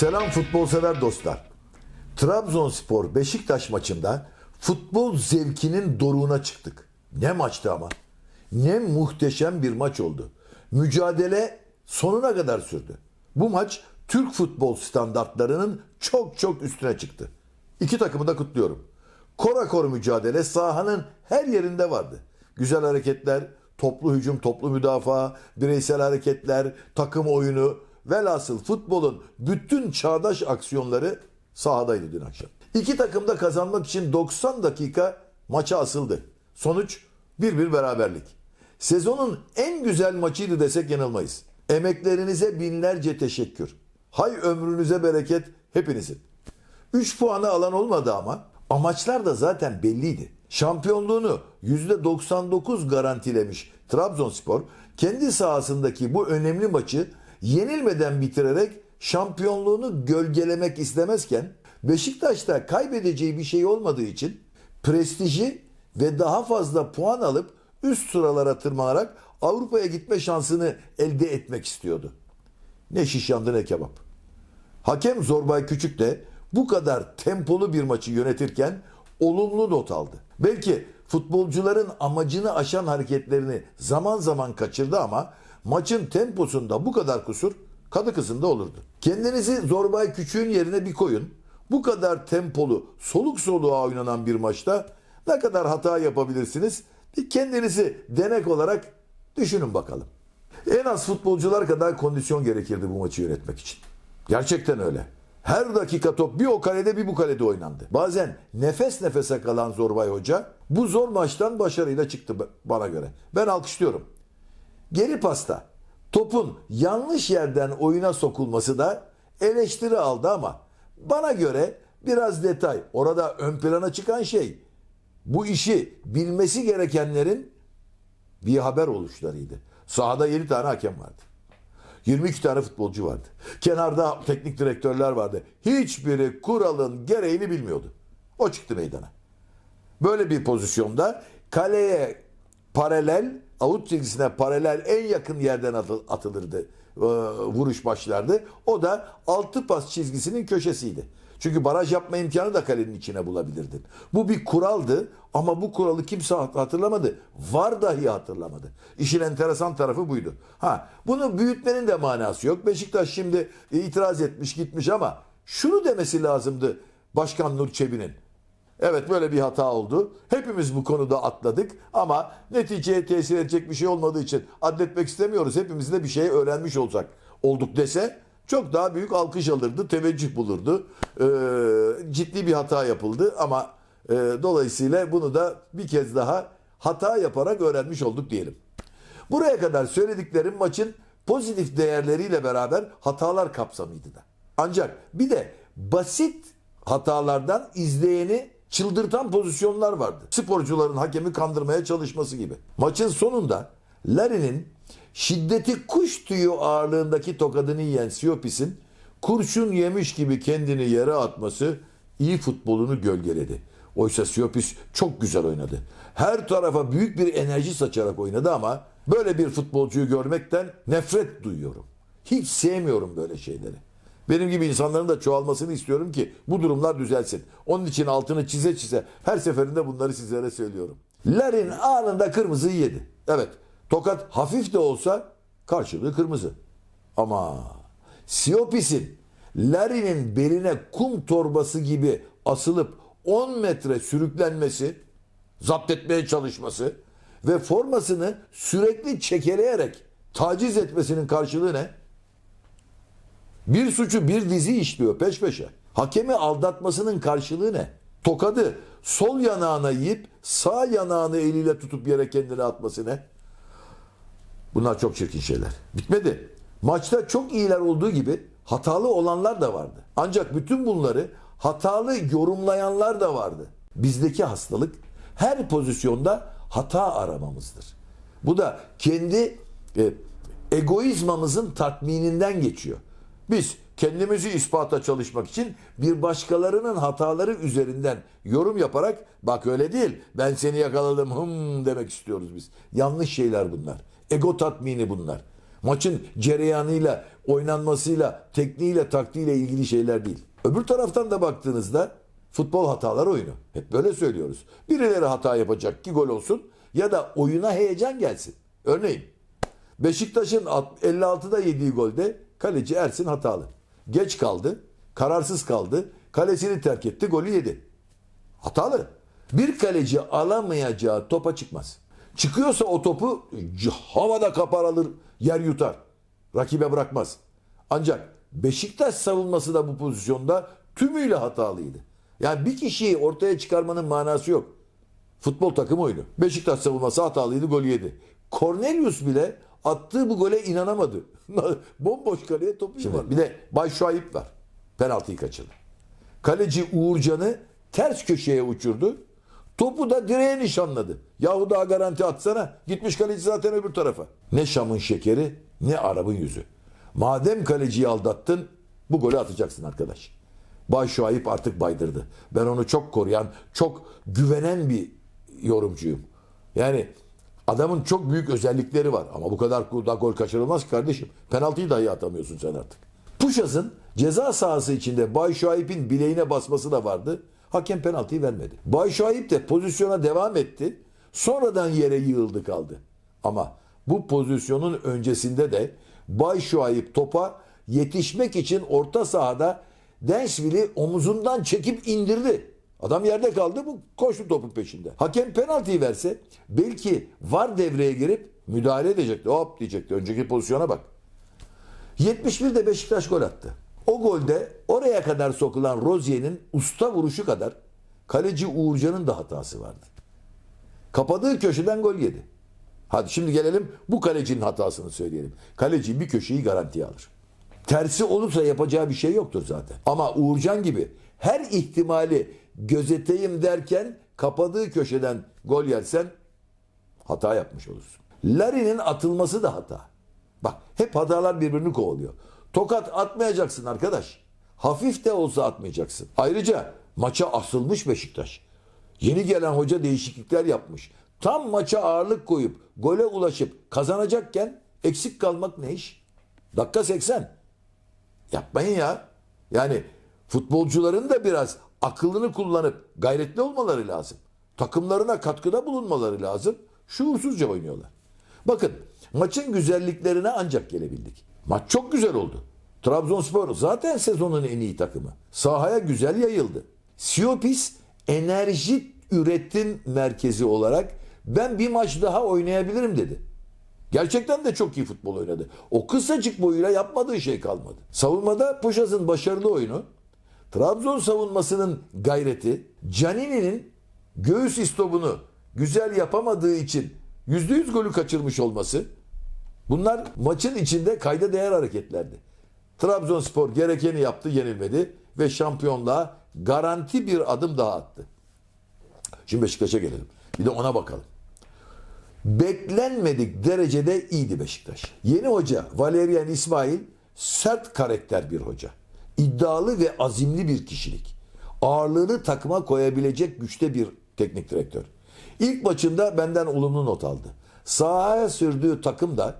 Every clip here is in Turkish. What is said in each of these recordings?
Selam futbol sever dostlar. Trabzonspor Beşiktaş maçında futbol zevkinin doruğuna çıktık. Ne maçtı ama. Ne muhteşem bir maç oldu. Mücadele sonuna kadar sürdü. Bu maç Türk futbol standartlarının çok çok üstüne çıktı. İki takımı da kutluyorum. Korakor mücadele sahanın her yerinde vardı. Güzel hareketler, toplu hücum, toplu müdafaa, bireysel hareketler, takım oyunu, velhasıl futbolun bütün çağdaş aksiyonları sahadaydı dün akşam. İki takım da kazanmak için 90 dakika maça asıldı. Sonuç 1-1 beraberlik. Sezonun en güzel maçıydı desek yanılmayız. Emeklerinize binlerce teşekkür. Hay ömrünüze bereket hepinizin. 3 puanı alan olmadı ama amaçlar da zaten belliydi. Şampiyonluğunu %99 garantilemiş Trabzonspor kendi sahasındaki bu önemli maçı yenilmeden bitirerek şampiyonluğunu gölgelemek istemezken Beşiktaş'ta kaybedeceği bir şey olmadığı için prestiji ve daha fazla puan alıp üst sıralara tırmanarak Avrupa'ya gitme şansını elde etmek istiyordu. Ne şiş yandı ne kebap. Hakem Zorbay Küçük de bu kadar tempolu bir maçı yönetirken olumlu not aldı. Belki futbolcuların amacını aşan hareketlerini zaman zaman kaçırdı ama maçın temposunda bu kadar kusur kadı kızında olurdu. Kendinizi Zorbay Küçük'ün yerine bir koyun. Bu kadar tempolu, soluk soluğa oynanan bir maçta ne kadar hata yapabilirsiniz? Bir kendinizi denek olarak düşünün bakalım. En az futbolcular kadar kondisyon gerekirdi bu maçı yönetmek için. Gerçekten öyle. Her dakika top bir o kalede bir bu kalede oynandı. Bazen nefes nefese kalan Zorbay Hoca bu zor maçtan başarıyla çıktı bana göre. Ben alkışlıyorum. Geri pasta topun yanlış yerden oyuna sokulması da eleştiri aldı ama bana göre biraz detay. Orada ön plana çıkan şey bu işi bilmesi gerekenlerin bir haber oluşlarıydı. Sahada 7 tane hakem vardı. 22 tane futbolcu vardı. Kenarda teknik direktörler vardı. Hiçbiri kuralın gereğini bilmiyordu. O çıktı meydana. Böyle bir pozisyonda kaleye paralel, avut çizgisine paralel en yakın yerden atı- atılırdı. e, vuruş başlardı. O da altı pas çizgisinin köşesiydi. Çünkü baraj yapma imkanı da kalenin içine bulabilirdin. Bu bir kuraldı ama bu kuralı kimse hat- hatırlamadı. Var dahi hatırlamadı. İşin enteresan tarafı buydu. Ha, bunu büyütmenin de manası yok. Beşiktaş şimdi itiraz etmiş gitmiş ama şunu demesi lazımdı Başkan Nur Çebi'nin. Evet böyle bir hata oldu. Hepimiz bu konuda atladık ama neticeye tesir edecek bir şey olmadığı için adletmek istemiyoruz. Hepimiz de bir şey öğrenmiş olacak olduk dese çok daha büyük alkış alırdı, teveccüh bulurdu. Ee, ciddi bir hata yapıldı ama e, dolayısıyla bunu da bir kez daha hata yaparak öğrenmiş olduk diyelim. Buraya kadar söylediklerim maçın pozitif değerleriyle beraber hatalar kapsamıydı da. Ancak bir de basit hatalardan izleyeni çıldırtan pozisyonlar vardı. Sporcuların hakemi kandırmaya çalışması gibi. Maçın sonunda Larry'nin şiddeti kuş tüyü ağırlığındaki tokadını yiyen Siopis'in kurşun yemiş gibi kendini yere atması iyi futbolunu gölgeledi. Oysa Siopis çok güzel oynadı. Her tarafa büyük bir enerji saçarak oynadı ama böyle bir futbolcuyu görmekten nefret duyuyorum. Hiç sevmiyorum böyle şeyleri. Benim gibi insanların da çoğalmasını istiyorum ki bu durumlar düzelsin. Onun için altını çize çize her seferinde bunları sizlere söylüyorum. Larin anında kırmızıyı yedi. Evet tokat hafif de olsa karşılığı kırmızı. Ama Siopis'in Larin'in beline kum torbası gibi asılıp 10 metre sürüklenmesi, zapt etmeye çalışması ve formasını sürekli çekeleyerek taciz etmesinin karşılığı ne? Bir suçu bir dizi işliyor peş peşe. Hakemi aldatmasının karşılığı ne? Tokadı sol yanağına yiyip sağ yanağını eliyle tutup yere kendine atması ne? Bunlar çok çirkin şeyler. Bitmedi. Maçta çok iyiler olduğu gibi hatalı olanlar da vardı. Ancak bütün bunları hatalı yorumlayanlar da vardı. Bizdeki hastalık her pozisyonda hata aramamızdır. Bu da kendi e, egoizmamızın tatmininden geçiyor. Biz kendimizi ispata çalışmak için bir başkalarının hataları üzerinden yorum yaparak bak öyle değil ben seni yakaladım hım demek istiyoruz biz. Yanlış şeyler bunlar. Ego tatmini bunlar. Maçın cereyanıyla, oynanmasıyla, tekniğiyle, taktiğiyle ilgili şeyler değil. Öbür taraftan da baktığınızda futbol hatalar oyunu. Hep böyle söylüyoruz. Birileri hata yapacak ki gol olsun ya da oyuna heyecan gelsin. Örneğin Beşiktaş'ın 56'da yediği golde kaleci Ersin hatalı. Geç kaldı, kararsız kaldı, kalesini terk etti, golü yedi. Hatalı. Bir kaleci alamayacağı topa çıkmaz. Çıkıyorsa o topu havada kapar alır, yer yutar. Rakibe bırakmaz. Ancak Beşiktaş savunması da bu pozisyonda tümüyle hatalıydı. Yani bir kişiyi ortaya çıkarmanın manası yok. Futbol takım oyunu. Beşiktaş savunması hatalıydı, gol yedi. Cornelius bile attığı bu gole inanamadı. Bomboş kaleye topu var. Bir de Bay Şuayip var. Penaltıyı kaçırdı. Kaleci Uğurcan'ı ters köşeye uçurdu. Topu da direğe nişanladı. Yahu daha garanti atsana. Gitmiş kaleci zaten öbür tarafa. Ne Şam'ın şekeri ne Arap'ın yüzü. Madem kaleciyi aldattın bu golü atacaksın arkadaş. Bay Şuayip artık baydırdı. Ben onu çok koruyan, çok güvenen bir yorumcuyum. Yani adamın çok büyük özellikleri var. Ama bu kadar da gol kaçırılmaz ki kardeşim. Penaltıyı dahi atamıyorsun sen artık. Puşas'ın ceza sahası içinde Bay Şuayip'in bileğine basması da vardı. Hakem penaltıyı vermedi. Bay Şuayip de pozisyona devam etti. Sonradan yere yığıldı kaldı. Ama bu pozisyonun öncesinde de Bay Şuayip topa yetişmek için orta sahada Densville'i omuzundan çekip indirdi. Adam yerde kaldı bu koştu topun peşinde. Hakem penaltıyı verse belki var devreye girip müdahale edecekti. Hop diyecekti. Önceki pozisyona bak. 71'de Beşiktaş gol attı. O golde oraya kadar sokulan Rozier'in usta vuruşu kadar kaleci Uğurcan'ın da hatası vardı. Kapadığı köşeden gol yedi. Hadi şimdi gelelim bu kalecinin hatasını söyleyelim. Kaleci bir köşeyi garantiye alır. Tersi olursa yapacağı bir şey yoktur zaten. Ama Uğurcan gibi her ihtimali gözeteyim derken kapadığı köşeden gol yersen hata yapmış olursun. Larin'in atılması da hata. Bak hep hatalar birbirini kovalıyor. Tokat atmayacaksın arkadaş. Hafif de olsa atmayacaksın. Ayrıca maça asılmış Beşiktaş. Yeni gelen hoca değişiklikler yapmış. Tam maça ağırlık koyup gole ulaşıp kazanacakken eksik kalmak ne iş? Dakika 80. Yapmayın ya. Yani futbolcuların da biraz akıllını kullanıp gayretli olmaları lazım. Takımlarına katkıda bulunmaları lazım. Şuursuzca oynuyorlar. Bakın maçın güzelliklerine ancak gelebildik. Maç çok güzel oldu. Trabzonspor zaten sezonun en iyi takımı. Sahaya güzel yayıldı. Siopis enerji üretim merkezi olarak ben bir maç daha oynayabilirim dedi. Gerçekten de çok iyi futbol oynadı. O kısacık boyuyla yapmadığı şey kalmadı. Savunmada Puşas'ın başarılı oyunu, Trabzon savunmasının gayreti, Canini'nin göğüs istobunu güzel yapamadığı için %100 golü kaçırmış olması bunlar maçın içinde kayda değer hareketlerdi. Trabzonspor gerekeni yaptı, yenilmedi ve şampiyonluğa garanti bir adım daha attı. Şimdi Beşiktaş'a gelelim. Bir de ona bakalım. Beklenmedik derecede iyiydi Beşiktaş. Yeni hoca Valerian İsmail sert karakter bir hoca. İddialı ve azimli bir kişilik. Ağırlığını takıma koyabilecek güçte bir teknik direktör. İlk maçında benden olumlu not aldı. Sahaya sürdüğü takım da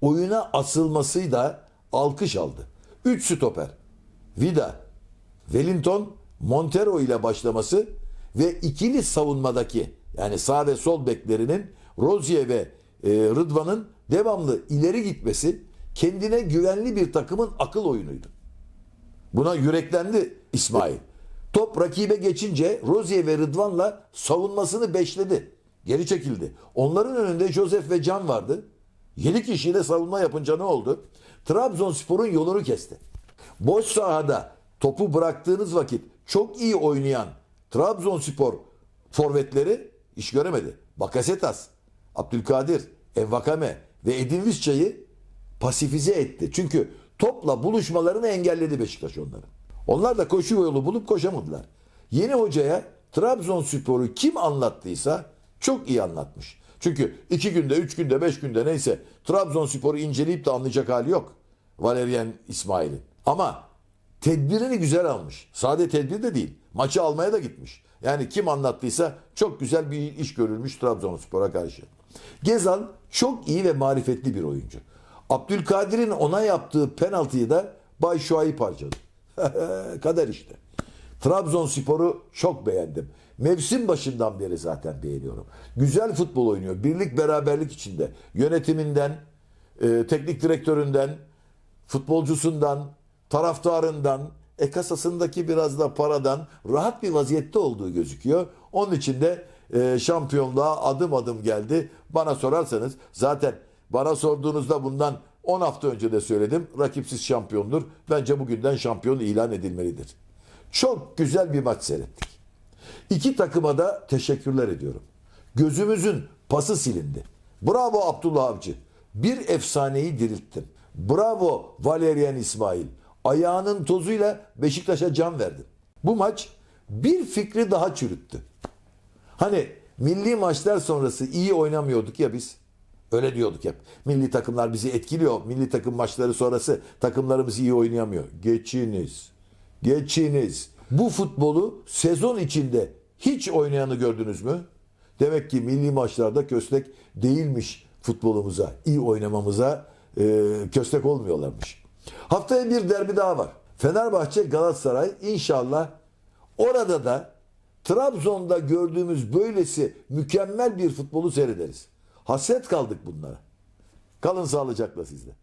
oyuna asılmasıyla alkış aldı. 3 stoper. Vida, Wellington, Montero ile başlaması ve ikili savunmadaki yani sağ ve sol beklerinin Rozier ve e, Rıdvan'ın devamlı ileri gitmesi kendine güvenli bir takımın akıl oyunuydu. Buna yüreklendi İsmail. Top rakibe geçince Rozier ve Rıdvan'la savunmasını beşledi. Geri çekildi. Onların önünde Josef ve Can vardı. 7 kişiyle savunma yapınca ne oldu? Trabzonspor'un yolunu kesti. Boş sahada topu bıraktığınız vakit çok iyi oynayan Trabzonspor forvetleri iş göremedi. Bakasetas, Abdülkadir, Envakame ve Edin pasifize etti. Çünkü topla buluşmalarını engelledi Beşiktaş onların. Onlar da koşu yolu bulup koşamadılar. Yeni hocaya Trabzonspor'u kim anlattıysa çok iyi anlatmış. Çünkü iki günde, üç günde, beş günde neyse Trabzonspor'u inceleyip de anlayacak hali yok. Valerian İsmail'in. Ama tedbirini güzel almış. Sade tedbir de değil. Maçı almaya da gitmiş. Yani kim anlattıysa çok güzel bir iş görülmüş Trabzonspor'a karşı. Gezal çok iyi ve marifetli bir oyuncu. Abdülkadir'in ona yaptığı penaltıyı da Bay Şuayb harcadı. Kader işte. Trabzonspor'u çok beğendim. Mevsim başından beri zaten beğeniyorum. Güzel futbol oynuyor. Birlik beraberlik içinde. Yönetiminden, e, teknik direktöründen, futbolcusundan, taraftarından, e kasasındaki biraz da paradan rahat bir vaziyette olduğu gözüküyor. Onun için de e, şampiyonluğa adım adım geldi. Bana sorarsanız zaten bana sorduğunuzda bundan 10 hafta önce de söyledim. Rakipsiz şampiyondur. Bence bugünden şampiyon ilan edilmelidir. Çok güzel bir maç seyrettik. İki takıma da teşekkürler ediyorum. Gözümüzün pası silindi. Bravo Abdullah Avcı. Bir efsaneyi dirilttin. Bravo Valerian İsmail. Ayağının tozuyla Beşiktaş'a can verdin. Bu maç bir fikri daha çürüttü. Hani milli maçlar sonrası iyi oynamıyorduk ya biz. Öyle diyorduk hep. Milli takımlar bizi etkiliyor. Milli takım maçları sonrası takımlarımız iyi oynayamıyor. Geçiniz. Geçiniz. Bu futbolu sezon içinde hiç oynayanı gördünüz mü? Demek ki milli maçlarda köstek değilmiş futbolumuza, iyi oynamamıza e, köstek olmuyorlarmış. Haftaya bir derbi daha var. Fenerbahçe Galatasaray inşallah orada da Trabzon'da gördüğümüz böylesi mükemmel bir futbolu seyrederiz. Hasret kaldık bunlara. Kalın sağlıcakla sizle.